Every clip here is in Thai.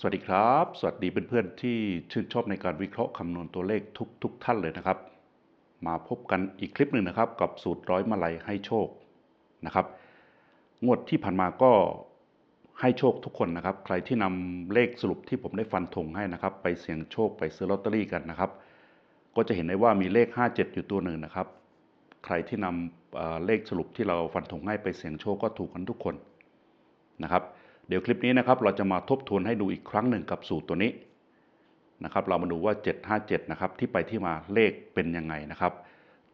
สวัสดีครับ สวัสดีเพื่อนๆที่ชื่นชอบในการวิเคราะห์คำนวณตัวเลขทุกทุกท่านเลยนะครับ มาพบกันอีกคลิปหนึ่งนะครับ กับสูตรร้อยมาลัยให้โชคนะครับ งวดที่ผ่านมาก็ให้โชคทุกคนนะครับ ใครที่นำเลขสรุปที่ผมได้ฟันธงให้นะครับ ไปเสี่ยงโชคไปซื้อลอตเตอรี่กันนะครับ ก็จะเห็นได้ว่ามีเลข 57 อยู่ตัวหนึ่งนะครับ ใครที่นำเอ่อเลขสรุปที่เราฟันธงให้ไปเสี่ยงโชคก็ถูกกันทุกคนนะครับ เดี๋ยวคลิปนี้นะครับเราจะมาทบทวนให้ดูอีกครั้งหนึ่งกับสูตรตัวนี้นะครับเรามาดูว่า 757 นะครับที่ไปที่มาเลขเป็นยังไงนะครับ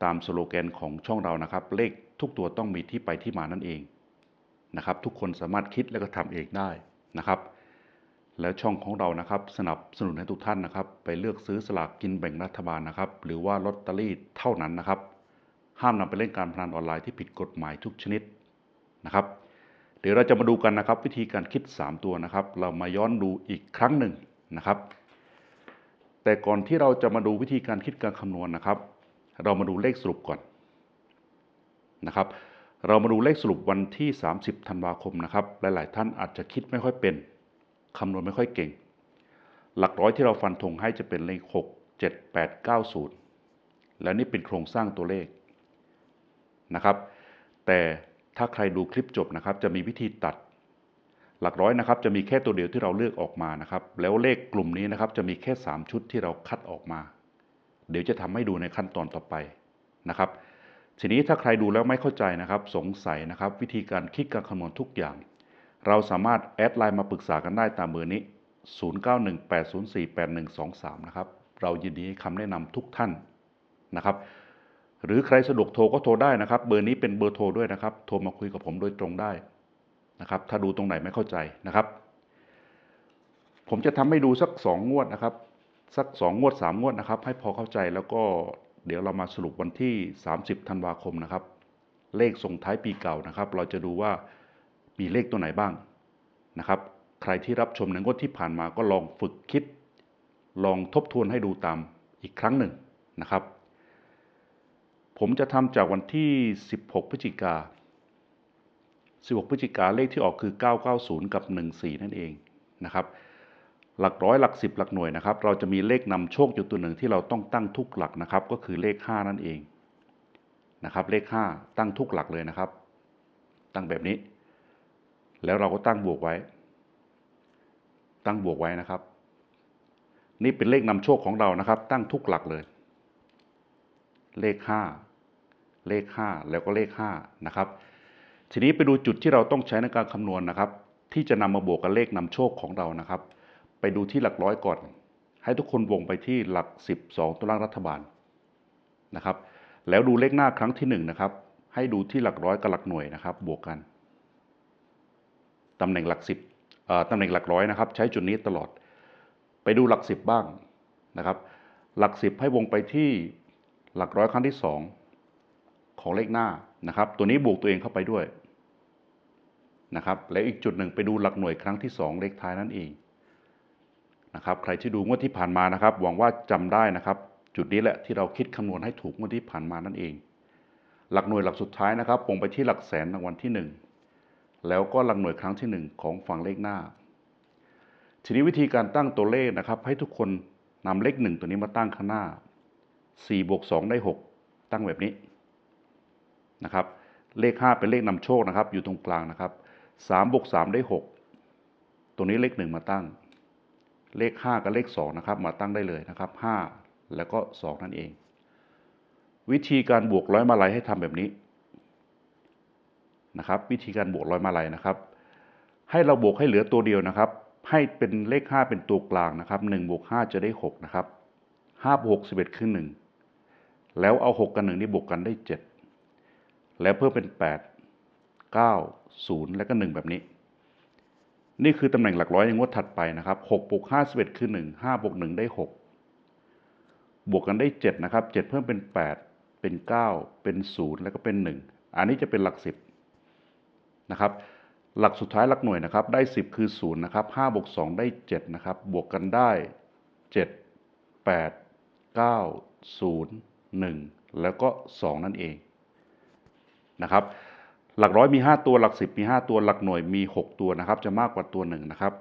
ตามสโลแกนของช่องเรานะครับ เลขทุกตัวต้องมีที่ไปที่มานั่นเองนะครับ ทุกคนสามารถคิดและก็ทำเองได้นะครับ แล้วช่องของเรานะครับ สนับสนุนให้ทุกท่านนะครับ ไปเลือกซื้อสลากกินแบ่งรัฐบาลนะครับ หรือว่าลอตเตอรี่เท่านั้นนะครับ ห้ามนำไปเล่นการพนันออนไลน์ที่ผิดกฎหมายทุกชนิดนะครับ เดี๋ยวเราจะมาดูกันนะครับ วิธีการคิด 3 ตัวนะครับ เรามาย้อนดูอีกครั้งหนึ่งนะครับ แต่ก่อนที่เราจะมาดูวิธีการคิดการคำนวณนะครับ เรามาดูเลขสรุปก่อนนะครับ เรามาดูเลขสรุปวันที่ 30 ธันวาคมนะครับ หลาย ๆ ท่านอาจจะคิดไม่ค่อยเป็นคำนวณไม่ค่อยเก่ง หลักร้อยที่เราฟันธงให้จะเป็นเลข 6 7 8 9 0 แล้วนี่เป็นโครงสร้างตัวเลขนะครับ แต่ ถ้าใครดูคลิปจบนะครับ จะมีวิธีตัด หลักร้อยนะครับ จะมีแค่ตัวเดียวที่เราเลือกออกมานะครับ แล้วเลขกลุ่มนี้นะครับ จะมีแค่ 3 ชุดที่เราคัดออกมา เดี๋ยวจะทำให้ดูในขั้นตอนต่อไปนะครับ ทีนี้ถ้าใครดูแล้วไม่เข้าใจนะครับ สงสัยนะครับ วิธีการคิดการคำนวณทุกอย่าง เราสามารถแอดไลน์มาปรึกษากันได้ตามเบอร์นี้ 0918048123 นะครับ เรายินดีให้คำแนะนำทุกท่านนะครับ หรือใครสะดวกโทรก็โทรได้นะครับ เบอร์นี้เป็นเบอร์โทรด้วยนะครับ โทรมาคุยกับผมโดยตรงได้นะครับ ถ้าดูตรงไหนไม่เข้าใจนะครับ ผมจะทำให้ดูสักสองงวดนะครับ สักสองงวดสามงวดนะครับ ให้พอเข้าใจแล้วก็เดี๋ยวเรามาสรุปวันที่ 30 ธันวาคมนะครับ เลขส่งท้ายปีเก่านะครับ เราจะดูว่ามีเลขตัวไหนบ้างนะครับ ใครที่รับชมในงวดที่ผ่านมาก็ลองฝึกคิด ลองทบทวนให้ดูตามอีกครั้งหนึ่งนะครับ ผมจะทำจากวันที่ 16 พฤศจิกา 16 พฤศจิกาเลขที่ออกคือ 990 กับ 14 นั่นเองนะครับ หลักร้อยหลักสิบหลักหน่วยนะครับ เราจะมีเลขนำโชคอยู่ตัวหนึ่งที่เราต้องตั้งทุกหลักนะครับ ก็คือเลข 5 นั่นเองนะครับ เลข 5 ตั้งทุกหลักเลยนะครับ ตั้งแบบนี้ แล้วเราก็ตั้งบวกไว้ ตั้งบวกไว้นะครับ นี่เป็นเลขนำโชคของเรานะครับ ตั้งทุกหลักเลย เลข 5 เลข 5 แล้วก็เลข5นะครับทีนี้ไปดูจุดที่เราต้องใช้ในการคำนวณนะครับ ที่จะนำมาบวกกับเลขนำโชคของเรานะครับ ไปดูที่หลักร้อยก่อน ให้ทุกคนวงไปที่หลัก 12ตัวล่างรัฐบาลนะครับ แล้วดูเลขหน้าครั้งที่1นะครับให้ดูที่หลักร้อยกับหลักหน่วยนะครับ บวกกันตำแหน่งหลัก10เอ่อตำแหน่งหลักร้อยนะครับ ใช้จุดนี้ตลอด ไปดูหลัก 10 บ้างนะครับ หลัก 10 ให้วงไปที่หลักร้อยครั้งที่2 ของเลขหน้านะครับ ตัวนี้บวกตัวเองเข้าไปด้วยนะครับ แล้วอีกจุดหนึ่งไปดูหลักหน่วยครั้งที่ 2 เลขท้ายนั่นเองนะครับ ใครที่ดูงวดที่ผ่านมานะครับ หวังว่าจำได้นะครับ จุดนี้แหละที่เราคิดคำนวณให้ถูกงวดที่ผ่านมานั่นเอง หลักหน่วยหลักสุดท้ายนะครับวงไปที่หลักแสนรางวัลที่ 1 แล้วก็หลักหน่วยครั้งที่ 1 ของฝั่งเลขหน้า ทีนี้วิธีการตั้งตัวเลขนะครับ ให้ทุกคนนำเลขหนึ่งตัวนี้มาตั้งข้างหน้า4บวก2ได้ 6 ตั้งแบบนี้ นะครับ เลข 5 เป็นเลขนำโชคนะครับ อยู่ตรงกลางนะครับ3บวก3ได้ 6 ตัวนี้เลข 1 มาตั้ง เลข 5 กับเลข2นะครับ มาตั้งได้เลยนะครับ 5 แล้วก็ 2 นั่นเอง วิธีการบวกร้อยมาลัยให้ทำแบบนี้นะครับ วิธีการบวกร้อยมาลัยนะครับ ให้เราบวกให้เหลือตัวเดียวนะครับ ให้เป็นเลข 5 เป็นตัวกลางนะครับ1บวก5จะได้ 6 นะครับ5บวก6 11คือ1แล้วเอา 6 กับ1นี่บวกกันได้ 7 แล้วเพิ่มเป็น 8 9 0 แล้วก็ 1 แบบนี้ นี่คือตำแหน่งหลักร้อยในงวดถัดไปนะครับ6บวก5 11คือ 1 5บวก1ได้ 6 บวกกันได้ 7 นะครับ 7 เพิ่มเป็น 8 เป็น 9 เป็น 0 แล้วก็เป็น 1 อันนี้จะเป็นหลัก 10 นะครับ หลักสุดท้ายหลักหน่วยนะครับ ได้ 10 คือ 0 นะครับ5บวก2ได้ 7 นะครับ บวกกันได้ 7 8 9 0 1 แล้วก็ 2 นั่นเอง นะครับ หลักร้อยมี 5 ตัวหลัก 10 มี 5 ตัวหลักหน่วยมี 6 ตัวนะครับ จะมากกว่าตัวหนึ่งนะครับ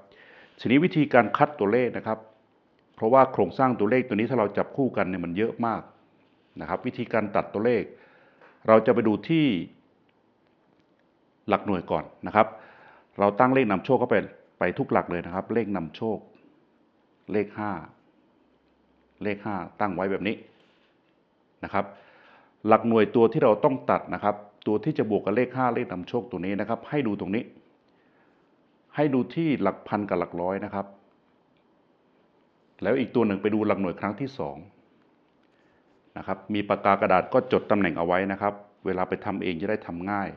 ทีนี้วิธีการคัดตัวเลขนะครับ เพราะว่าโครงสร้างตัวเลขตัวนี้ถ้าเราจับคู่กันเนี่ยมันเยอะมากนะครับ วิธีการตัดตัวเลข เราจะไปดูที่หลักหน่วยก่อนนะครับ เราตั้งเลขนำโชคเข้าไปไปทุกหลักเลยนะครับ เลขนำโชค เลขห้าเลขห้าตั้งไว้แบบนี้นะครับ หลักหน่วยตัวที่เราต้องตัดนะครับ ตัวที่จะบวกกับเลขห้าเลขนำโชคตัวนี้นะครับ ให้ดูตรงนี้ ให้ดูที่หลักพันกับหลักร้อยนะครับ แล้วอีกตัวหนึ่งไปดูหลักหน่วยครั้งที่สองนะครับมีปากกากระดาษก็จดตำแหน่งเอาไว้นะครับ เวลาไปทำเองจะได้ทำง่าย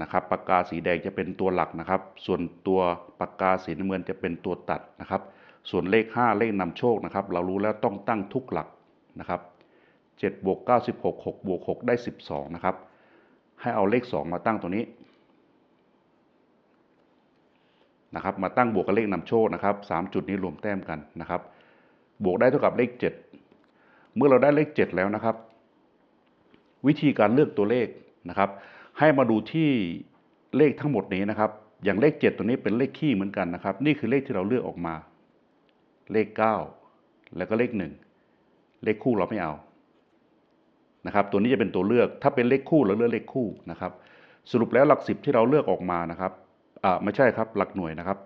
นะครับปากกาสีแดงจะเป็นตัวหลักนะครับ ส่วนตัวปากกาสีน้ำเงินจะเป็นตัวตัดนะครับ ส่วนเลข 5 เลขนำโชคนะครับ เรารู้แล้วต้องตั้งทุกหลักนะครับ7บวก96 6บวก6ได้ 12 นะครับ ให้เอาเลข 2 มาตั้งตัวนี้นะครับมาตั้งบวกกับเลขนำโชคนะครับ3จุดนี้รวมแต้มกันนะครับ บวกได้เท่ากับเลข 7 เมื่อเราได้เลข 7 แล้วนะครับ วิธีการเลือกตัวเลขนะครับ ให้มาดูที่เลขทั้งหมดนี้นะครับ อย่างเลข 7 ตัวนี้เป็นเลขคี่เหมือนกันนะครับ นี่คือเลขที่เราเลือกออกมา เลข 9 แล้วก็เลข 1 เลขคู่เราไม่เอา นะครับตัวนี้จะเป็นตัวเลือกถ้าเป็นเลขคู่เราเลือกเลขคู่นะครับสรุปแล้วหลักสิบที่เราเลือกออกมานะครับอ่าไม่ใช่ครับหลักหน่วยนะครับ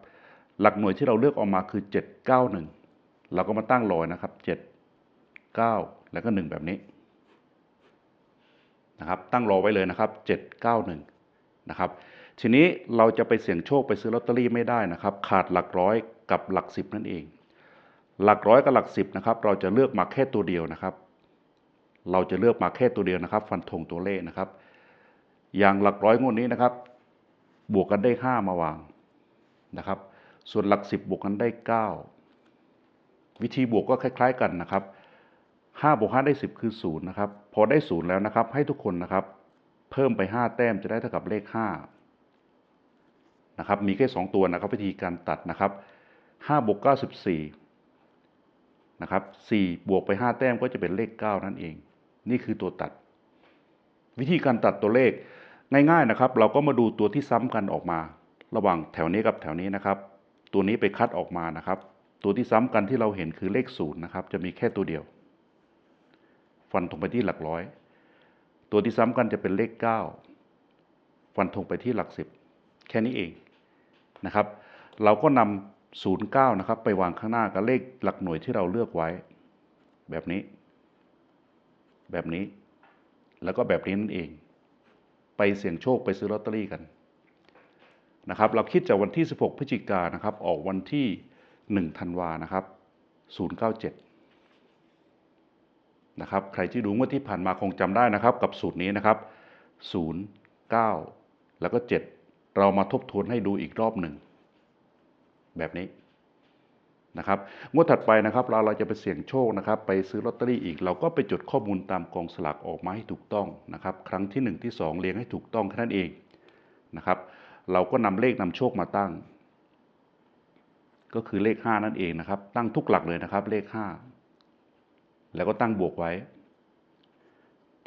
หลักหน่วยที่เราเลือกออกมาคือ 791 เราก็มาตั้งรอยนะครับ 7 9 แล้วก็ 1 แบบนี้นะครับตั้งรอไว้เลยนะครับ 791นะครับทีนี้เราจะไปเสี่ยงโชคไปซื้อลอตเตอรี่ไม่ได้นะครับ ขาดหลักร้อยกับหลักสิบนั่นเอง หลักร้อยกับหลักสิบนะครับเราจะเลือกมาแค่ตัวเดียวนะครับ เราจะเลือกมาแค่ตัวเดียวนะครับ ฟันธงตัวเลขนะครับ อย่างหลักร้อยงวดนี้นะครับ บวกกันได้ห้ามาวางนะครับ ส่วนหลักสิบบวกกันได้เก้าวิธีบวกก็คล้ายๆกันนะครับห้าบวกห้าได้สิบคือศูนย์นะครับ พอได้ศูนย์แล้วนะครับ ให้ทุกคนนะครับ เพิ่มไปห้าแต้มจะได้เท่ากับเลขห้านะครับ มีแค่สองตัวนะครับ วิธีการตัดนะครับห้าบวกเก้าสิบสี่นะครับสี่บวกไปห้าแต้มก็จะเป็นเลขเก้านั่นเอง นี่คือตัวตัด วิธีการตัดตัวเลขง่ายๆนะครับ เราก็มาดูตัวที่ซ้ำกันออกมา ระหว่างแถวนี้กับแถวนี้นะครับ ตัวนี้ไปคัดออกมานะครับ ตัวที่ซ้ำกันที่เราเห็นคือเลขศูนย์นะครับ จะมีแค่ตัวเดียว ฟันธงไปที่หลักร้อย ตัวที่ซ้ำกันจะเป็นเลขเก้าฟันธงไปที่หลักสิบแค่นี้เองนะครับ เราก็นำศูนย์เก้านะครับ ไปวางข้างหน้ากับเลขหลักหน่วยที่เราเลือกไว้ แบบนี้ แบบนี้ แล้วก็แบบนี้นั่นเอง ไปเสี่ยงโชคไปซื้อลอตเตอรี่กันนะครับเราคิดจากวันที่ 16 พฤศจิกายนนะครับ ออกวันที่1ธันวานะครับ 097 นะครับ ใครที่ดูเมื่อที่ผ่านมาคงจำได้นะครับ กับสูตรนี้นะครับ 0 9 แล้วก็ 7 เรามาทบทวนให้ดูอีกรอบหนึ่ง แบบนี้ นะครับงวดถัดไปนะครับเราเราจะไปเสี่ยงโชคนะครับไปซื้อลอตเตอรี่อีก เราก็ไปจดข้อมูลตามกองสลากออกมาให้ถูกต้องนะครับครั้งที่ 1 ที่ 2 เรียงให้ถูกต้องแค่นั้นเองนะครับเราก็นำเลขนำโชคมาตั้ง ก็คือเลข 5 นั่นเองนะครับ ตั้งทุกหลักเลยนะครับเลข 5 แล้วก็ตั้งบวกไว้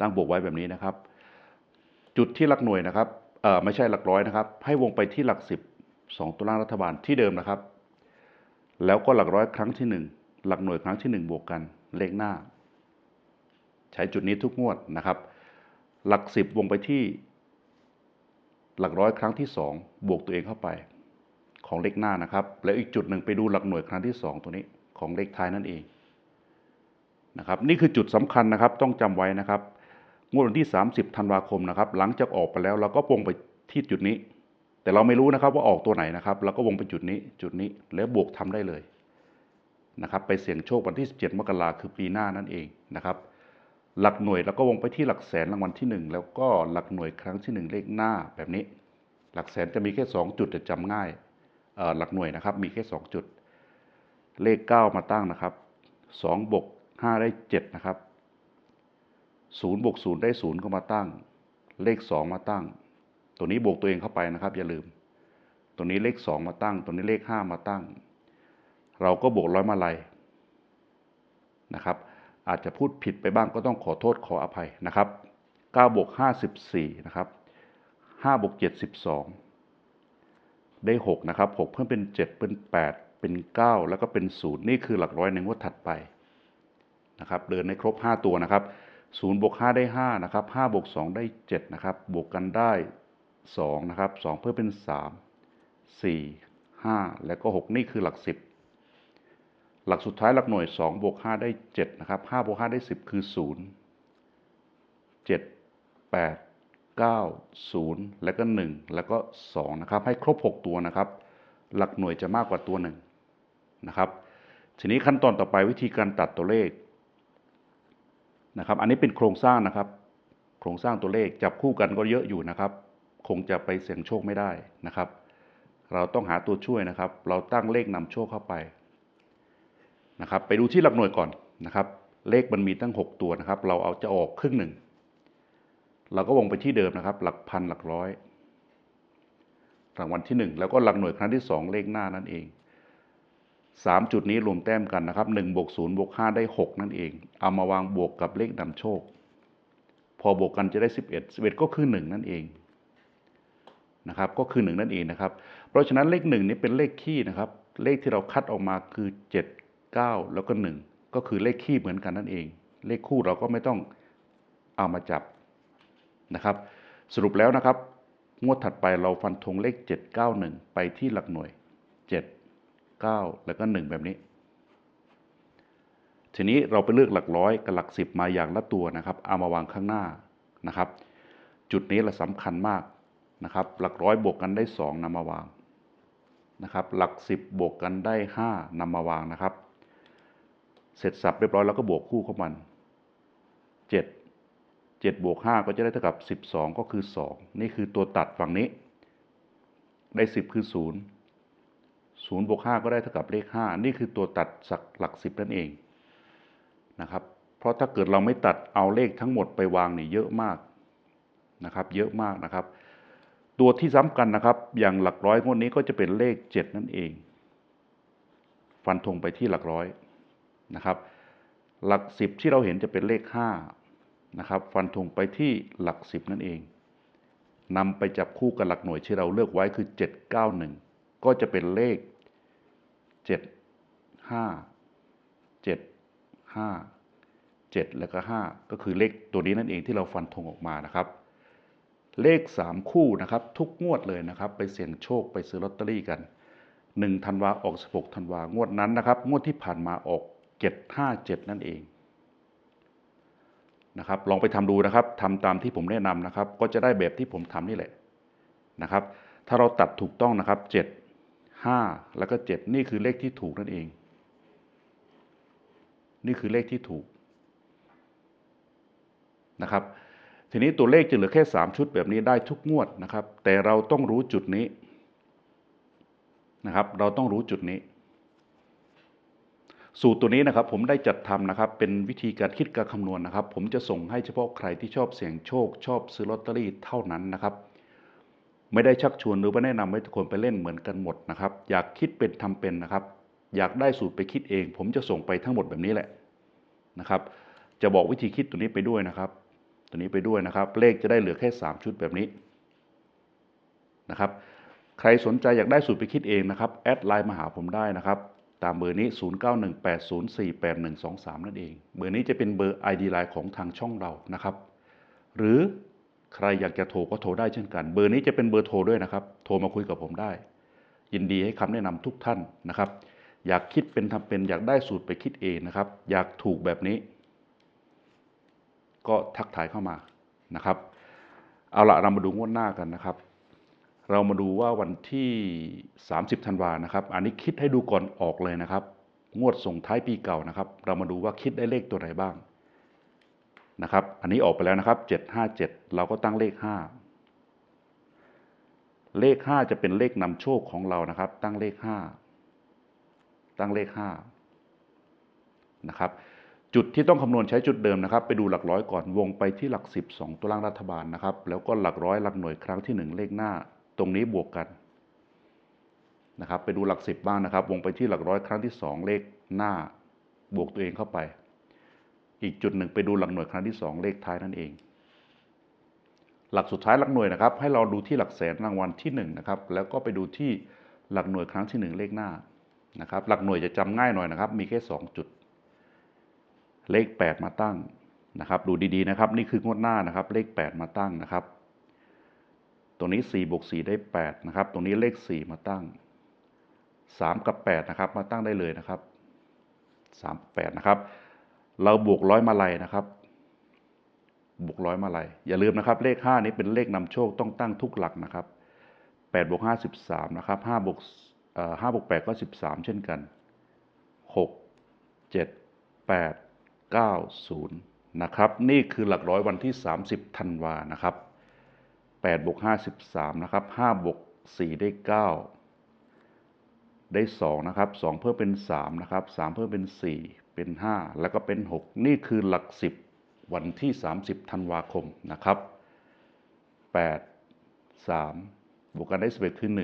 ตั้งบวกไว้แบบนี้นะครับ จุดที่หลักหน่วยนะครับเอ่อไม่ใช่หลักร้อยนะครับ ให้วงไปที่หลักสิบสองตัวล่างรัฐบาลที่เดิมนะครับ แล้วก็หลักร้อยครั้งที่หนึ่งหลักหน่วยครั้งที่หนึ่งบวกกัน เลขหน้า ใช้จุดนี้ทุกงวดนะครับ หลักสิบวงไปที่ หลักร้อยครั้งที่สองบวกตัวเองเข้าไป ของเลขหน้านะครับ แล้วอีกจุดหนึ่งไปดูหลักหน่วยครั้งที่สองตัวนี้ของเลขท้ายนั่นเองนะครับนี่คือจุดสำคัญนะครับต้องจำไว้นะครับงวดวันที่ 30 ธันวาคมนะครับ หลังจากออกไปแล้วเราก็วงไปที่จุดนี้ แต่เราไม่รู้นะครับว่าออกตัวไหนนะครับเราก็วงไปจุดนี้จุดนี้แล้วบวกทำได้เลยนะครับไปเสี่ยงโชควันที่ 17 มกราคือปีหน้านั่นเองนะครับหลักหน่วยเราก็วงไปที่หลักแสนรางวัลที่ 1 แล้วก็หลักหน่วยครั้งที่ 1 เลขหน้าแบบนี้ หลักแสนจะมีแค่ 2 จุดจะจำง่ายหลักหน่วยนะครับมีแค่ 2 จุด เลข 9 มาตั้งนะครับ2บวก5ได้ 7 นะครับศูนย์บวกศูนย์ได้ศูนย์ก็มาตั้ง เลขสองมาตั้ง ตัวนี้บวกตัวเองเข้าไปนะครับ อย่าลืม ตัวนี้เลขสองมาตั้ง ตัวนี้เลขห้ามาตั้ง เราก็บวกร้อยมาลัยนะครับ อาจจะพูดผิดไปบ้างก็ต้องขอโทษขออภัยนะครับ9บวก54นะครับ5บวก7 12 ได้หกนะครับหกเพิ่มเป็นเจ็ดเป็นแปดเป็นเก้าแล้วก็เป็นศูนย์นี่คือหลักร้อยในงวดถัดไปนะครับ เดินในครบห้าตัวนะครับศูนย์บวกห้าได้ห้านะครับห้าบวกสองได้เจ็ดนะครับ บวกกันได้ สองนะครับสองเพิ่มเป็นสามสี่ห้าแล้วก็หกนี่คือหลักสิบหลักสุดท้ายหลักหน่วยสองบวกห้าได้เจ็ดนะครับห้าบวกห้าได้สิบคือศูนย์เจ็ดแปดเก้าศูนย์แล้วก็หนึ่งแล้วก็สองนะครับ ให้ครบหกตัวนะครับ หลักหน่วยจะมากกว่าตัวหนึ่งนะครับ ทีนี้ขั้นตอนต่อไปวิธีการตัดตัวเลขนะครับ อันนี้เป็นโครงสร้างนะครับ โครงสร้างตัวเลขจับคู่กันก็เยอะอยู่นะครับ คงจะไปเสี่ยงโชคไม่ได้นะครับ เราต้องหาตัวช่วยนะครับ เราตั้งเลขนำโชคเข้าไปนะครับ ไปดูที่หลักหน่วยก่อนนะครับ เลขมันมีตั้ง 6 ตัวนะครับ เราเอาจะออกครึ่งหนึ่งเราก็วงไปที่เดิมนะครับ หลักพันหลักร้อยรางวัลที่ 1 แล้วก็หลักหน่วยครั้งที่ 2 เลขหน้านั่นเอง 3 จุดนี้รวมแต้มกันนะครับ1บวก0บวก5ได้ 6 นั่นเอง เอามาวางบวกกับเลขนำโชค พอบวกกันจะได้ 11 11 ก็คือ 1 นั่นเอง นะครับก็คือ 1 นั่นเองนะครับ เพราะฉะนั้นเลข1นี้เป็นเลขคี่นะครับ เลขที่เราคัดออกมาคือ 7 9 แล้วก็ 1 ก็คือเลขคี่เหมือนกันนั่นเอง เลขคู่เราก็ไม่ต้องเอามาจับนะครับ สรุปแล้วนะครับ งวดถัดไปเราฟันธงเลข 791 ไปที่หลักหน่วย 7 9 แล้วก็ 1 แบบนี้ ทีนี้เราไปเลือกหลักร้อยกับหลักสิบมาอย่างละตัวนะครับ เอามาวางข้างหน้านะครับ จุดนี้เราสำคัญมาก นะครับ หลักร้อยบวกกันได้ 2นำมาวางนะครับ หลักสิบบวกกันได้ 5นำมาวางนะครับ เสร็จสับเรียบร้อยแล้วก็บวกคู่เข้ามัน 7 7บวก5ก็จะได้เท่ากับ 12 ก็คือ 2 นี่คือตัวตัดฝั่งนี้ ได้ 10 คือ 0 0บวก5ก็ได้เท่ากับเลข 5 นี่คือตัวตัดสักหลัก 10 นั่นเองนะครับ เพราะถ้าเกิดเราไม่ตัดเอาเลขทั้งหมดไปวางนี่เยอะมากนะครับ เยอะมากนะครับ ตัวที่ซ้ำกันนะครับ อย่างหลักร้อยงวดนี้ก็จะเป็นเลข 7 นั่นเอง ฟันธงไปที่หลักร้อยนะครับ หลัก 10 ที่เราเห็นจะเป็นเลข5นะครับ ฟันธงไปที่หลัก 10 นั่นเองนำไปจับคู่กับหลักหน่วยที่เราเลือกไว้คือ 791 ก็จะเป็นเลข 7 5 7 5 7 แล้วก็ 5 ก็คือเลขตัวนี้นั่นเองที่เราฟันธงออกมานะครับ เลข 3 คู่นะครับ ทุกงวดเลยนะครับ ไปเสี่ยงโชคไปซื้อลอตเตอรี่กัน1ธันวาออก16ธันวางวดนั้นนะครับ งวดที่ผ่านมาออก 757 นั่นเองนะครับลองไปทำดูนะครับทำตามที่ผมแนะนำนะครับ ก็จะได้แบบที่ผมทำนี่แหละนะครับ ถ้าเราตัดถูกต้องนะครับ 7 5 แล้วก็ 7 นี่คือเลขที่ถูกนั่นเอง นี่คือเลขที่ถูกนะครับ ทีนี้ตัวเลขจะเหลือแค่ 3 ชุดแบบนี้ได้ทุกงวดนะครับ แต่เราต้องรู้จุดนี้นะครับ เราต้องรู้จุดนี้ สูตรตัวนี้นะครับ ผมได้จัดทำนะครับ เป็นวิธีการคิดการคำนวณนะครับ ผมจะส่งให้เฉพาะใครที่ชอบเสี่ยงโชค ชอบซื้อลอตเตอรี่เท่านั้นนะครับ ไม่ได้ชักชวนหรือว่าแนะนำให้ทุกคนไปเล่นเหมือนกันหมดนะครับ อยากคิดเป็นทำเป็นนะครับ อยากได้สูตรไปคิดเอง ผมจะส่งไปทั้งหมดแบบนี้แหละนะครับ จะบอกวิธีคิดตัวนี้ไปด้วยนะครับ ตัวนี้ไปด้วยนะครับ เลขจะได้เหลือแค่ 3 ชุดแบบนี้นะครับ ใครสนใจอยากได้สูตรไปคิดเองนะครับ แอดไลน์มาหาผมได้นะครับ ตามเบอร์นี้ 0918048123 นั่นเอง เบอร์นี้จะเป็นเบอร์ ID ไลน์ของทางช่องเรานะครับ หรือใครอยากจะโทรก็โทรได้เช่นกัน เบอร์นี้จะเป็นเบอร์โทรด้วยนะครับ โทรมาคุยกับผมได้ ยินดีให้คำแนะนำทุกท่านนะครับ อยากคิดเป็นทำเป็นอยากได้สูตรไปคิดเองนะครับ อยากถูกแบบนี้ ก็ทักทายเข้ามานะครับ เอาละเรามาดูงวดหน้ากันนะครับ เรามาดูว่าวันที่ 30ธันวานะครับ อันนี้คิดให้ดูก่อนออกเลยนะครับ งวดส่งท้ายปีเก่านะครับ เรามาดูว่าคิดได้เลขตัวไหนบ้างนะครับ อันนี้ออกไปแล้วนะครับ 757 เราก็ตั้งเลข 5 เลข 5 จะเป็นเลขนำโชคของเรานะครับ ตั้งเลข 5 ตั้งเลข 5 นะครับ จุดที่ต้องคำนวณใช้จุดเดิมนะครับ ไปดูหลักร้อยก่อนวงไปที่หลัก 10 2 ตัวล่างรัฐบาลนะครับ แล้วก็หลักร้อยหลักหน่วยครั้งที่ 1 เลขหน้า ตรงนี้บวกกันนะครับ ไปดูหลัก 10 บ้างนะครับ วงไปที่หลักร้อยครั้งที่ 2 เลขหน้า บวกตัวเองเข้าไป อีกจุดหนึ่งไปดูหลักหน่วยครั้งที่ 2 เลขท้ายนั่นเอง หลักสุดท้ายหลักหน่วยนะครับ ให้เราดูที่หลักแสนรางวัลที่1นะครับแล้วก็ไปดูที่หลักหน่วยครั้งที่ 1 เลขหน้านะครับ หลักหน่วยจะจำง่ายหน่อยนะครับ มีแค่ 2 จุด เลข 8 มาตั้งนะครับ ดูดีๆนะครับ นี่คืองวดหน้านะครับ เลข 8 มาตั้งนะครับ ตรงนี้4บวก4ได้ 8 นะครับ ตรงนี้เลข 4 มาตั้ง 3 กับ 8 นะครับ มาตั้งได้เลยนะครับ 3 8 นะครับ เราบวกร้อยมาลัยนะครับบวกร้อยมาลัยอย่าลืมนะครับ เลข 5 นี้เป็นเลขนำโชคต้องตั้งทุกหลักนะครับ8บวก5 13นะครับ5บวกห้าบวก8ก็ 13 เช่นกัน 6 7 8 9 0 นะครับ นี่คือหลักร้อยวันที่ 30ธันวานะครับ8บวก53 นะครับ5บวก4ได้ 9 ได้ 2 นะครับ 2 เพิ่มเป็น 3 นะครับ 3 เพิ่มเป็น 4 เป็น 5 แล้วก็เป็น 6 นี่คือหลัก 10 วันที่ 30ธันวาคมนะครับ 8 3 บวกกันได้11คือ 1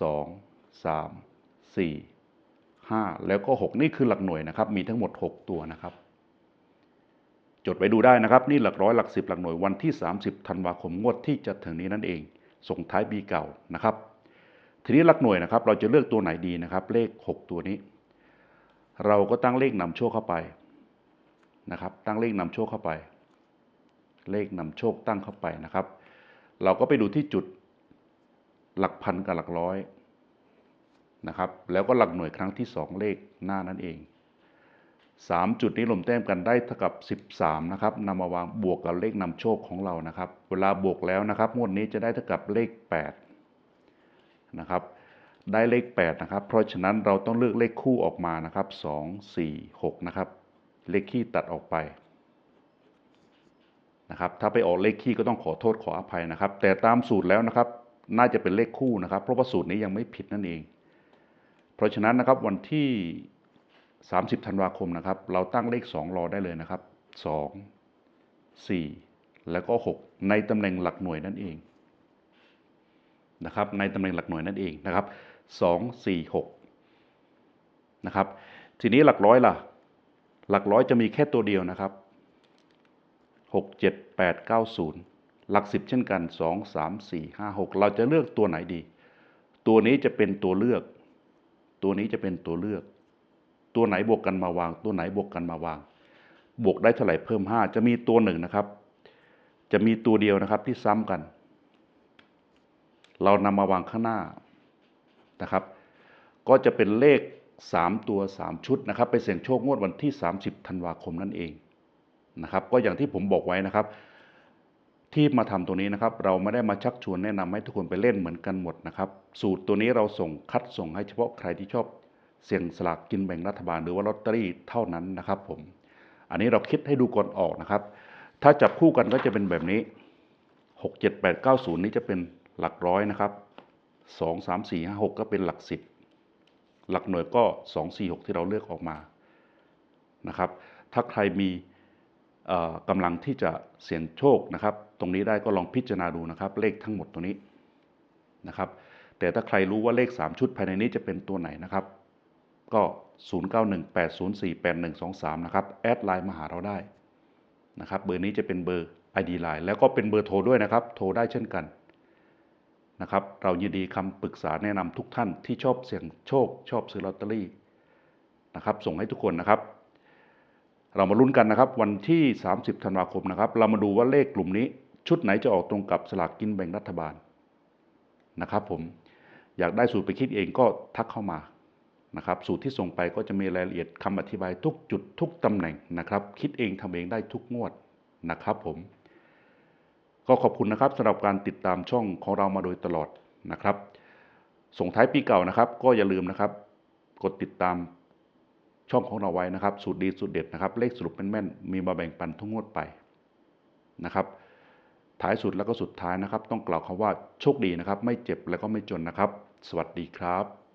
2 3 4 5 แล้วก็ 6 นี่คือหลักหน่วยนะครับ มีทั้งหมด 6 ตัวนะครับ จดไว้ดูได้นะครับ นี่หลักร้อยหลักสิบหลักหน่วยวันที่ 30ธันวาคมงวดที่จะถึงนี้นั่นเอง ส่งท้ายปีเก่านะครับ ทีนี้หลักหน่วยนะครับ เราจะเลือกตัวไหนดีนะครับ เลข 6 ตัวนี้ เราก็ตั้งเลขนำโชคเข้าไปนะครับ ตั้งเลขนำโชคเข้าไป เลขนำโชคตั้งเข้าไปนะครับ เราก็ไปดูที่จุดหลักพันกับหลักร้อย นะครับ แล้วก็หลักหน่วยครั้งที่ 2 เลขหน้านั่นเอง 3 จุดนี้รวมแต้มกันได้เท่ากับ 13 นะครับนำมาวางบวกกับเลขนำโชคของเรานะครับ เวลาบวกแล้วนะครับงวดนี้จะได้เท่ากับเลข 8 นะครับ ได้เลข 8 นะครับ เพราะฉะนั้นเราต้องเลือกเลขคู่ออกมานะครับ 2 4 6 นะครับ เลขขี้ตัดออกไปนะครับ ถ้าไปออกเลขขี้ก็ต้องขอโทษขออภัยนะครับ แต่ตามสูตรแล้วนะครับ น่าจะเป็นเลขคู่นะครับ เพราะว่าสูตรนี้ยังไม่ผิดนั่นเอง เพราะฉะนั้นนะครับวันที่ 30 ธันวาคมนะครับ เราตั้งเลข 2 รอได้เลยนะครับ 2 4 แล้วก็ 6 ในตำแหน่งหลักหน่วยนั่นเองนะครับในตำแหน่งหลักหน่วยนั่นเองนะครับ 2 4 6นะครับทีนี้หลักร้อยล่ะ หลักร้อยจะมีแค่ตัวเดียวนะครับ 6 7 8 9 0 หลัก 10 เช่นกัน 2 3 4 5 6 เราจะเลือกตัวไหนดี ตัวนี้จะเป็นตัวเลือก ตัวนี้จะเป็นตัวเลือก ตัวไหนบวกกันมาวาง ตัวไหนบวกกันมาวาง บวกได้เท่าไหร่เพิ่ม 5 จะมีตัวหนึ่งนะครับ จะมีตัวเดียวนะครับที่ซ้ำกัน เรานำมาวางข้างหน้านะครับ ก็จะเป็นเลข 3 ตัว 3 ชุดนะครับ ไปเสี่ยงโชคงวดวันที่ 30ธันวาคมนั่นเองนะครับ ก็อย่างที่ผมบอกไว้นะครับ ที่มาทำตัวนี้นะครับ เราไม่ได้มาชักชวนแนะนำให้ทุกคนไปเล่นเหมือนกันหมดนะครับ สูตรตัวนี้เราส่งคัดส่งให้เฉพาะใครที่ชอบเสี่ยงสลากกินแบ่งรัฐบาลหรือว่าลอตเตอรี่เท่านั้นนะครับผม อันนี้เราคิดให้ดูก่อนออกนะครับ ถ้าจับคู่กันก็จะเป็นแบบนี้ 6 7 8 9 0 นี้จะเป็นหลักร้อยนะครับ 2 3 4 5 6 ก็เป็นหลักสิบหลักหน่วยก็ 2 4 6 ที่เราเลือกออกมานะครับ ถ้าใครมี กำลังที่จะเสี่ยงโชคนะครับ ตรงนี้ได้ก็ลองพิจารณาดูนะครับ เลขทั้งหมดตัวนี้นะครับ แต่ถ้าใครรู้ว่าเลข 3 ชุดภายในนี้จะเป็นตัวไหนนะครับ ก็ 0918048123 นะครับ แอดไลน์มาหาเราได้นะครับ เบอร์นี้จะเป็นเบอร์ ID ไลน์แล้วก็เป็นเบอร์โทรด้วยนะครับ โทรได้เช่นกันนะครับ เรายินดีคำปรึกษาแนะนำทุกท่านที่ชอบเสี่ยงโชคชอบซื้อลอตเตอรี่นะครับ ส่งให้ทุกคนนะครับ เรามาลุ้นกันนะครับวันที่ 30 ธันวาคมนะครับเรามาดูว่าเลขกลุ่มนี้ ชุดไหนจะออกตรงกับสลากกินแบ่งรัฐบาลนะครับผมอยากได้สูตรไปคิดเองก็ทักเข้ามานะครับสูตรที่ส่งไปก็จะมีรายละเอียดคำอธิบายทุกจุดทุกตำแหน่งนะครับ คิดเองทำเองได้ทุกงวดนะครับผม ก็ขอบคุณนะครับสำหรับการติดตามช่องของเรามาโดยตลอดนะครับ ส่งท้ายปีเก่านะครับ ก็อย่าลืมนะครับ กดติดตาม ช่องของเราไว้นะครับ สูตรดีสูตรเด็ดนะครับ เลขสรุปแม่นๆมีมาแบ่งปันทุกงวดไปนะครับ ท้ายสุดแล้วก็สุดท้ายนะครับ ต้องกล่าวคำว่าโชคดีนะครับ ไม่เจ็บแล้วก็ไม่จนนะครับ สวัสดีครับ